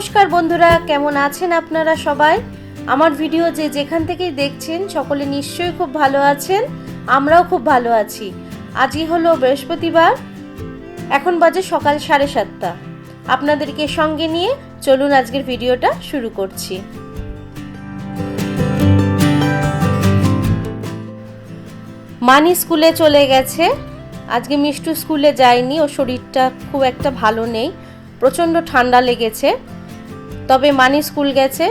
নমস্কার বন্ধুরা, কেমন আছেন আপনারা সবাই? আমার ভিডিও যে যেখান থেকেই দেখছেন, সকলে নিশ্চয়ই খুব ভালো আছেন, আমরাও খুব ভালো আছি। আজই হলো বৃহস্পতিবার, এখন বাজে সকাল সাড়ে সাতটা। আপনাদেরকে সঙ্গে নিয়ে চলুন আজকের ভিডিওটা শুরু করছি। মানি স্কুলে চলে গেছে। আজকে মিষ্টু স্কুলে যায়নি, ও শরীরটা খুব একটা ভালো নেই, প্রচণ্ড ঠান্ডা লেগেছে। তবে মানি স্কুল গেছে।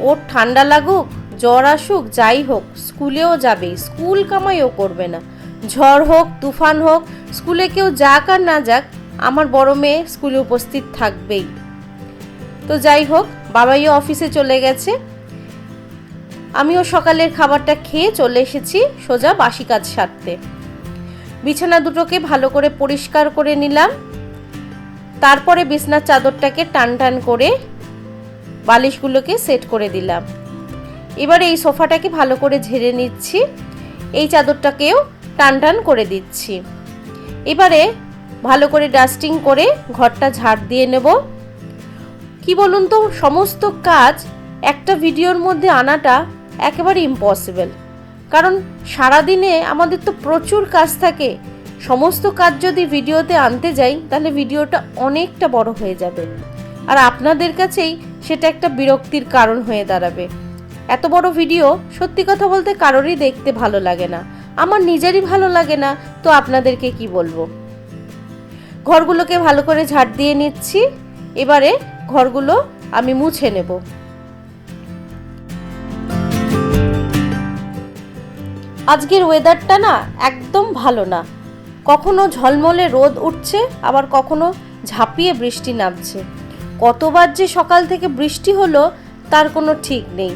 ওর ঠান্ডা লাগুক, জ্বর আসুক, যাই হোক, স্কুলেও যাবে। স্কুল কামাইও করবে না। ঝড় হোক, তুফান হোক, স্কুলে কেউ যাক আর না যাক, আমার বড় মেয়ে স্কুলে উপস্থিত থাকবেই। তো যাই হোক, বাবাইও অফিসে চলে গেছে। আমিও সকালের খাবারটা খেয়ে চলে এসেছি সোজা বাসি কাজ সারতে। বিছানা দুটোকে ভালো করে পরিষ্কার করে নিলাম। তারপরে বিছনার চাদরটাকে টান টান করে বালিশগুলোকে সেট করে দিলাম। এবারে এই সোফাটাকে ভালো করে ঝেড়ে নিচ্ছি। এই চাদরটাকেও টান টান করে দিচ্ছি। এবারে ভালো করে ডাস্টিং করে ঘরটা ঝাড় দিয়ে নেব। কি বলুন তো, সমস্ত কাজ একটা ভিডিওর মধ্যে আনাটা একেবারে ইম্পসিবল কারণ সারাদিনে আমাদের তো প্রচুর কাজ থাকে। সমস্ত কাজ যদি ভিডিওতে আনতে যাই, তাহলে ভিডিওটা অনেকটা বড় হয়ে যাবে। আর আপনাদের কাছেই সেটা একটা বিরক্তির কারণ হয়ে দাঁড়াবে। এত বড় ভিডিও সত্যি কথা বলতে কারোরই দেখতে ভালো লাগে না। আমার নিজেরই ভালো লাগে না, তো আপনাদেরকে কি বলব? ঘরগুলোকে ভালো করে ঝাড় দিয়ে নিচ্ছি। এবারে ঘরগুলো আমি মুছে নেব। আজকের ওয়েদারটা না একদম ভালো না। কখনো ঝলমলে রোদ উঠছে, আবার কখনো ঝাঁপিয়ে বৃষ্টি নামছে। কতবার যে সকাল থেকে বৃষ্টি হলো, তার কোনো ঠিক নেই।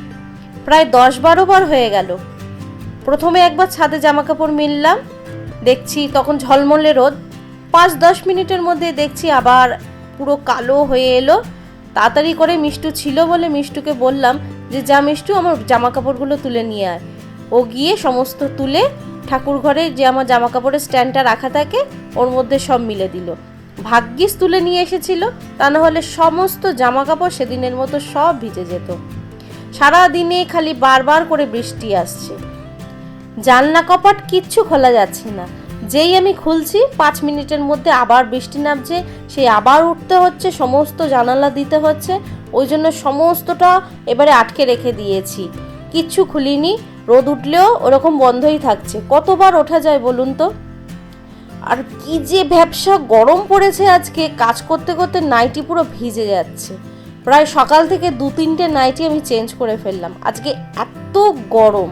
প্রায় দশ বারো বার হয়ে গেল। প্রথমে একবার ছাদে জামা কাপড় মিললাম, দেখছি তখন ঝলমলে রোদ। পাঁচ দশ মিনিটের মধ্যে দেখছি আবার পুরো কালো হয়ে এলো। তাড়াতাড়ি করে মিষ্টু ছিল বলে মিষ্টুকে বললাম যে, যা মিষ্টু, আমার জামা কাপড়গুলো তুলে নিয়ে আয়। ও গিয়ে সমস্ত তুলে ঠাকুর ঘরে যে আমার জামা কাপড়ের স্ট্যান্ডটা রাখা থাকে, ওর মধ্যে সব মিলে দিল। ভাগ্যিস তুলে নিয়ে এসেছিল, তা না হলে সমস্ত জামা কাপড় সেদিনের মতো সব ভিজে যেত। সারা দিনে খালি বারবার করে বৃষ্টি আসছে। জানলা কপাট কিচ্ছু খোলা যাচ্ছে না। যেই আমি খুলছি, পাঁচ মিনিটের মধ্যে আবার বৃষ্টি নামছে সেই আবার উঠতে হচ্ছে, সমস্ত জানালা দিতে হচ্ছে, ওই জন্য সমস্তটা এবারে আটকে রেখে দিয়েছি। কিচ্ছু খুলিনি, রোদ উঠলেও ওরকম বন্ধই থাকছে। কতবার ওঠা যায় বলুন তো? আর কি যে ব্যবসা গরম পড়েছে আজকে, কাজ করতে করতে নাইটি পুরো ভিজে যাচ্ছে। প্রায় সকাল থেকে দু তিনটে নাইটি আমি চেঞ্জ করে ফেললাম। আজকে এত গরম,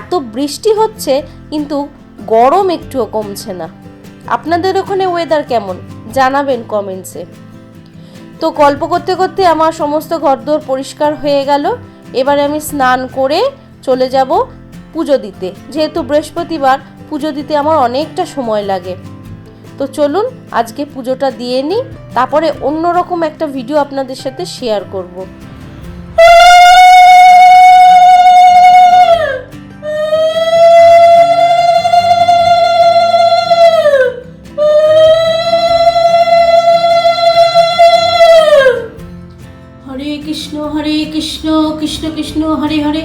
এত বৃষ্টি হচ্ছে, কিন্তু গরম একটুও কমছে না। আপনাদের ওখানে ওয়েদার কেমন? জানাবেন কমেন্টসে তো গল্প করতে করতে আমার সমস্ত ঘরদোর পরিষ্কার হয়ে গেল। এবারে আমি স্নান করে চলে যাব পুজো দিতে। যেহেতু বৃহস্পতিবার পুজো দিতে আমার অনেকটা সময় লাগে। তো চলুন, আজকে পুজোটা দিয়ে নিই, তারপরে অন্যরকম একটা ভিডিও আপনাদের সাথে শেয়ার করব। হরে কৃষ্ণ হরে কৃষ্ণ কৃষ্ণ কৃষ্ণ, হরে হরে।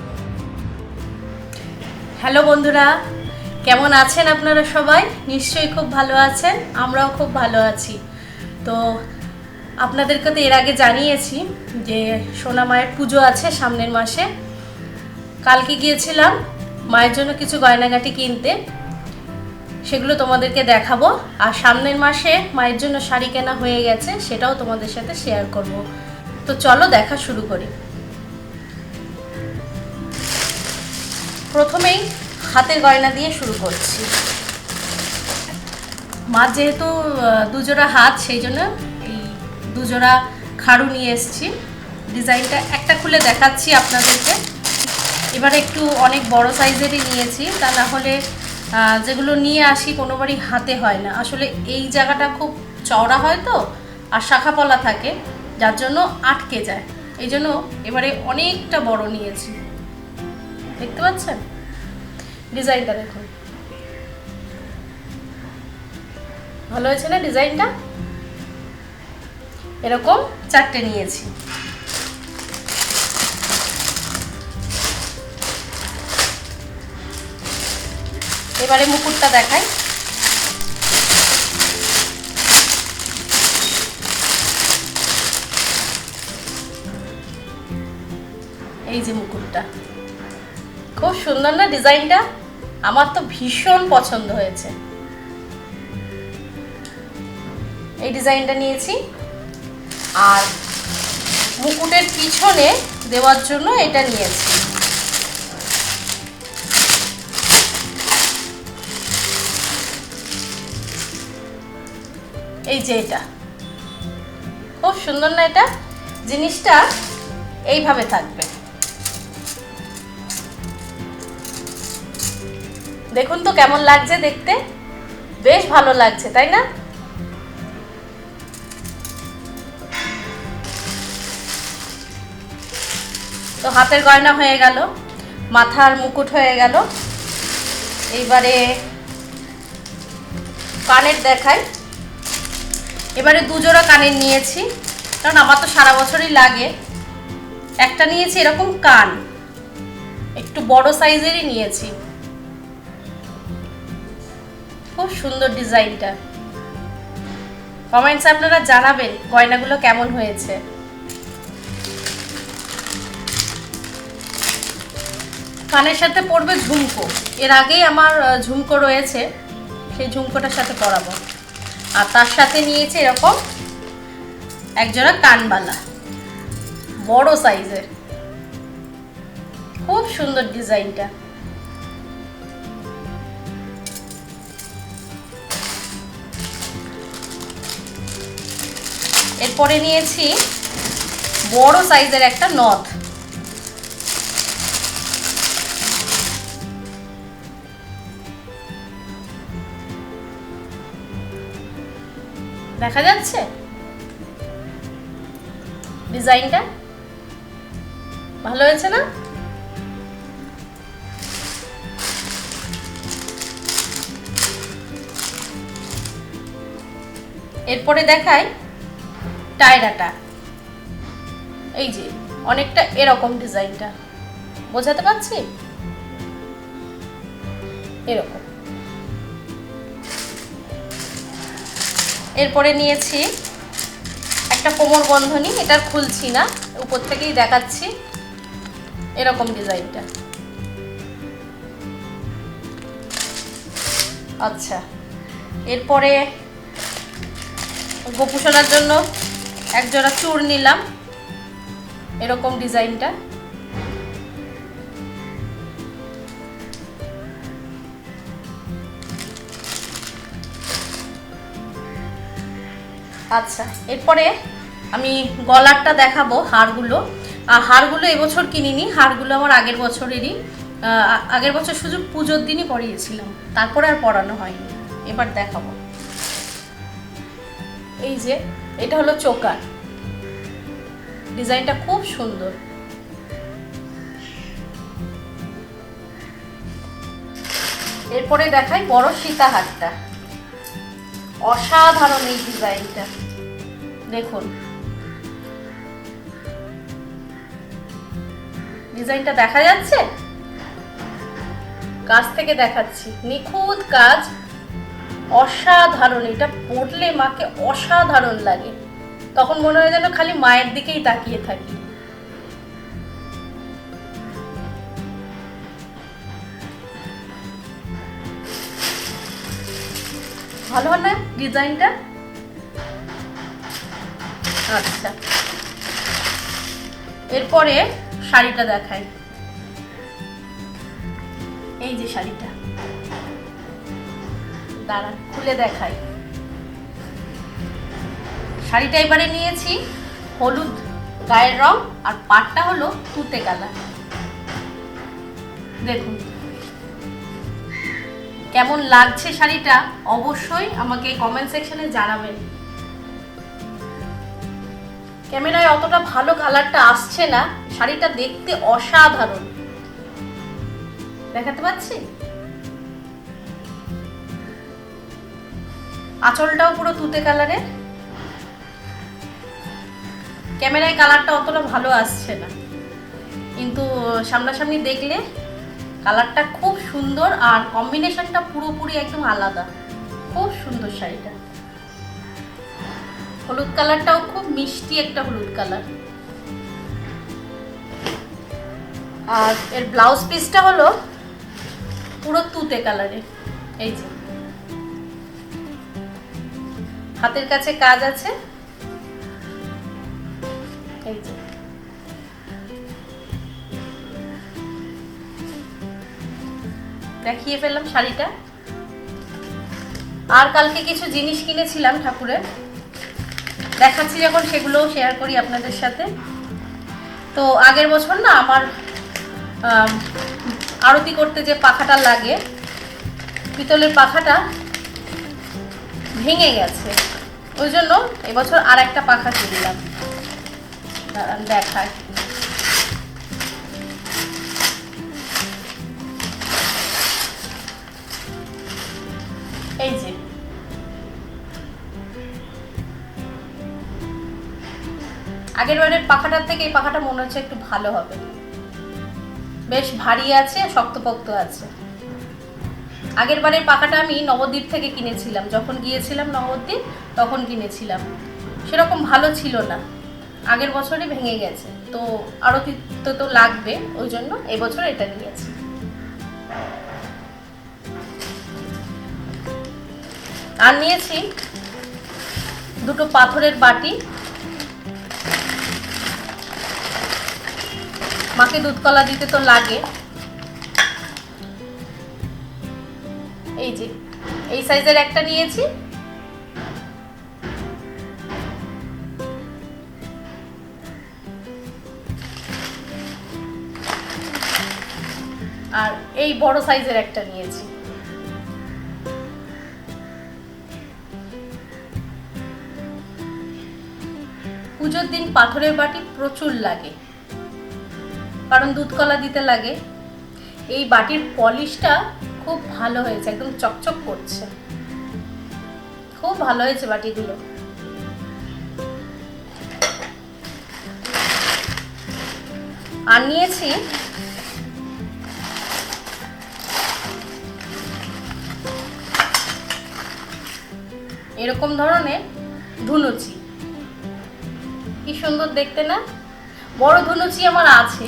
হ্যালো বন্ধুরা, কেমন আছেন আপনারা সবাই? নিশ্চয়ই খুব ভালো আছেন, আমরাও খুব ভালো আছি। তো আপনাদেরকে তো এর আগে জানিয়েছি যে সোনা মায়ের পুজো আছে সামনের মাসে। কালকে গিয়েছিলাম, মায়ের জন্য কিছু গয়নাগাটি কিনতে। সেগুলো তোমাদেরকে দেখাবো। আর সামনের মাসে মায়ের জন্য শাড়ি কেনা হয়ে গেছে, সেটাও তোমাদের সাথে শেয়ার করব। তো চলো দেখা শুরু করি। প্রথমেই হাতের গয়না দিয়ে শুরু করছি। মা যেহেতু দুজোড়া হাত, সেই জন্য এই দুজোড়া খাড়ু নিয়ে এসেছি। ডিজাইনটা একটা খুলে দেখাচ্ছি আপনাদেরকে। এবার একটু অনেক বড় সাইজেরই নিয়েছি, তা না হলে যেগুলো নিয়ে আসি কোনোবারই হাতে হয় না। আসলে এই জায়গাটা খুব চওড়া হয় তো, আর শাখা পলা থাকে, যার জন্য আটকে যায়। এই জন্য এবারে অনেকটা বড় নিয়েছি। দেখতে পাচ্ছেন? ডিজাইনটা দেখুন। ভালো হয়েছে না ডিজাইনটা? এরকম চারটে নিয়েছি। এবারে মুকুটটা দেখাই। এই যে মুকুটটা। খুব সুন্দর না ডিজাইনটা? আমার তো ভীষণ পছন্দ হয়েছে। এই ডিজাইনটা নিয়েছি। আর মুকুটের পিছনে দেওয়ার জন্য এটা নিয়েছি। এই যে এটা। খুব সুন্দর না এটা? জিনিসটা এইভাবে থাকবে। দেখুন তো কেমন লাগছে দেখতে। বেশ ভালো লাগছে, তাই না? তো হাতের গয়না হয়ে গেল, মাথার মুকুট হয়ে গেল। এইবারে কানের দেখাই। এবারে দুজোড়া কানের নিয়েছি, কারণ আমার তো সারা বছরই লাগে। একটা নিয়েছি এরকম কান, একটু বড় সাইজেরই নিয়েছি। খুব সুন্দর ডিজাইনটা। কমেন্টস আপনারা জানাবেন গয়নাগুলো কেমন হয়েছে। কানের সাথে পড়বে ঝুমকো। এর আগেই আমার ঝুমকো রয়েছে, সেই ঝুমকোটার সাথে পরাবো। আর তার সাথে নিয়েছে এরকম একজোড়া কানবালা। বড় সাইজের। খুব সুন্দর ডিজাইনটা। এরপরে নিয়েছি বড় সাইজের একটা নথ। দেখা যাচ্ছে? ডিজাইনটা? ভালো হয়েছে না? এরপরে দেখাই টায়রাটা। এই যে, অনেকটা এরকম ডিজাইনটা। বোঝাতে পারছি? এরকম। এরপরে নিয়েছি একটা কোমর বন্ধনী, এটা খুলছি না, উপর থেকেই দেখাচ্ছি। এরকম ডিজাইনটা। আচ্ছা এরপরে গোপুসোনার জন্য এক জোড়া চুর নিলাম। এরকম ডিজাইনটা। আচ্ছা এরপরে আমি গলারটা দেখাবো হারগুলো। আর হারগুলো এবছর কিনিনি, হারগুলো আমার আগের বছরেরই। আগের বছর শুধু পুজোর দিনই পরিয়েছিলাম, তারপরে আর পরানো হয়নি। এবার দেখাবো। এই যে এটা হলো চোকার। ডিজাইনটা খুব সুন্দর। এরপরে দেখাই বড় সীতাহারটা। অসাধারণ এই ডিজাইনটা। দেখুন। ডিজাইনটা দেখা যাচ্ছে? কাছ থেকে দেখাচ্ছি। নিখুঁত কাজ অসাধারণ, এটা পড়লে মাকে অসাধারণ লাগে। তখন মনে হয় যেন খালি মায়ের দিকেই তাকিয়ে থাকি। ভালো না ডিজাইনটা? আচ্ছা। এরপরে শাড়িটা দেখাই। এই যে শাড়িটা। দাঁড়ান খুলে দেখাই। শাড়িটা এবারে নিয়েছি, হলুদ, গায়ের রং, আর পাটটা হলো তুতে কালার। দেখুন। কেমন লাগছে শাড়িটা, অবশ্যই আমাকে কমেন্ট সেকশনে জানাবেন। ক্যামেরায় অতটা ভালো কালারটা আসছে না, শাড়িটা দেখতে অসাধারণ। দেখাতে পাচ্ছি? আঁচলটাও পুরো তুতে কালারের ক্যামেরায় কালারটা অতটা ভালো আসছে না। কিন্তু সামনাসামনি দেখলে কালারটা খুব সুন্দর আর কম্বিনেশনটা পুরোপুরি একদম আলাদা। খুব সুন্দর শাড়িটা। হলুদ কালারটাও খুব মিষ্টি একটা হলুদ কালার। আর এর ব্লাউজ পিসটা হলো পুরো তুতে কালারের এই যে। হাতের কাছে কাজ আছে? দেখিয়ে ফেললাম শাড়িটা। আর কালকে কিছু জিনিস কিনেছিলাম ঠাকুরের। দেখাচ্ছি যখন, সেগুলোও শেয়ার করি আপনাদের সাথে। তো আগের বছর না আমার আরতি করতে যে পাখাটা লাগে, পিতলের পাখাটা ভেঙে গেছে। ওই জন্য এবছর আর একটা পাখা কিনলাম। দাঁড়ান দেখায় এই যে। আগের বারের পাখাটার থেকে এই পাখাটা মনে হচ্ছে একটু ভালো হবে। বেশ ভারী আছে, শক্তপোক্ত আছে। আগের বারের পাখাটা আমি নবদ্বীপ থেকে কিনেছিলাম। যখন গিয়েছিলাম নবদ্বীপ, তখন কিনেছিলাম। সেরকম ভালো ছিল না। আগের বছরই ভেঙে গেছে। তো আরও তো তো লাগবে, ওই জন্য এবছর এটা নিয়েছি। আর নিয়েছি দুটো পাথরের বাটি। মাকে দুধ কলা দিতে তো লাগে। এই যে, এই সাইজের একটা নিয়েছি। আর এই বড় সাইজের একটা নিয়েছি। পুজোর দিন পাথরের বাটি প্রচুর লাগে, কারণ দুধ কলা দিতে লাগে। এই বাটির পলিশটা খুব ভালো হয়েছে, একদম চকচক করছে। খুব ভালো হয়েছে বাটিগুলো। আর নিয়েছি এরকম ধরনের ধুনুচি। কি সুন্দর দেখতে না? বড় ধুনুচি আমার আছে,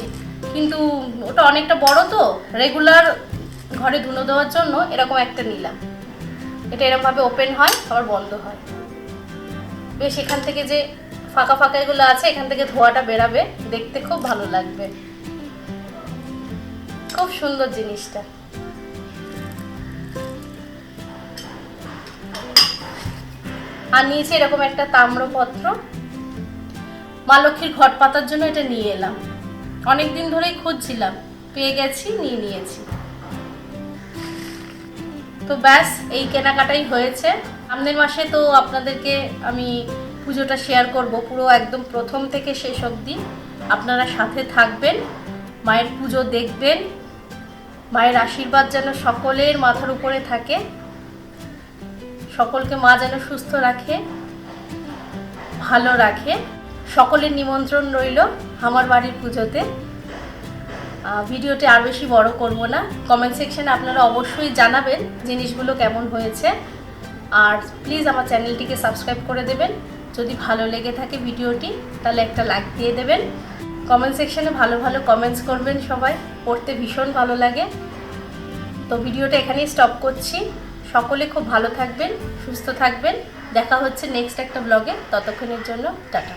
কিন্তু ওটা অনেকটা বড় তো রেগুলার ঘরে ধুনো দেওয়ার জন্য এরকম একটা নিলাম। এটা এরকমভাবে ওপেন হয়, আবার বন্ধ হয়। বেশ, এখান থেকে যে ফাঁকা ফাঁকা এগুলো আছে, এখান থেকে ধোয়াটা বেরাবে, দেখতে খুব ভালো লাগবে। খুব সুন্দর জিনিসটা। আর নিয়েছি এরকম একটা তাম্রপত্র। মা লক্ষ্মীর ঘট পাতার জন্য এটা নিয়ে এলাম। অনেক দিন ধরেই খুঁজছিলাম, পেয়ে গেছি, নিয়ে নিয়েছি। তো ব্যাস, এই কেনাকাটাই হয়েছে। সামনের মাসে তো আপনাদেরকে আমি পুজোটা শেয়ার করব। পুরো একদম প্রথম থেকে শেষ অবধি আপনারা সাথে থাকবেন, মায়ের পুজো দেখবেন, মায়ের আশীর্বাদ যেন সকলের মাথার উপরে থাকে, সকলকে মা যেন সুস্থ রাখে, ভালো রাখে। সকলের নিমন্ত্রণ রইল আমার বাড়ির পুজোতে। ভিডিওটি আর বেশি বড় করব না। কমেন্ট সেকশনে আপনারা অবশ্যই জানাবেন জিনিসগুলো কেমন হয়েছে। আর প্লিজ আমার চ্যানেলটিকে সাবস্ক্রাইব করে দেবেন। যদি ভালো লেগে থাকে ভিডিওটি, তাহলে একটা লাইক দিয়ে দেবেন। কমেন্ট সেকশনে ভালো ভালো কমেন্টস করবেন সবাই। পড়তে ভীষণ ভালো লাগে। তো ভিডিওটা এখানেই স্টপ করছি। সকলে খুব ভালো থাকবেন, সুস্থ থাকবেন। দেখা হচ্ছে নেক্সট একটা ব্লগে ততক্ষণের জন্য টাটা।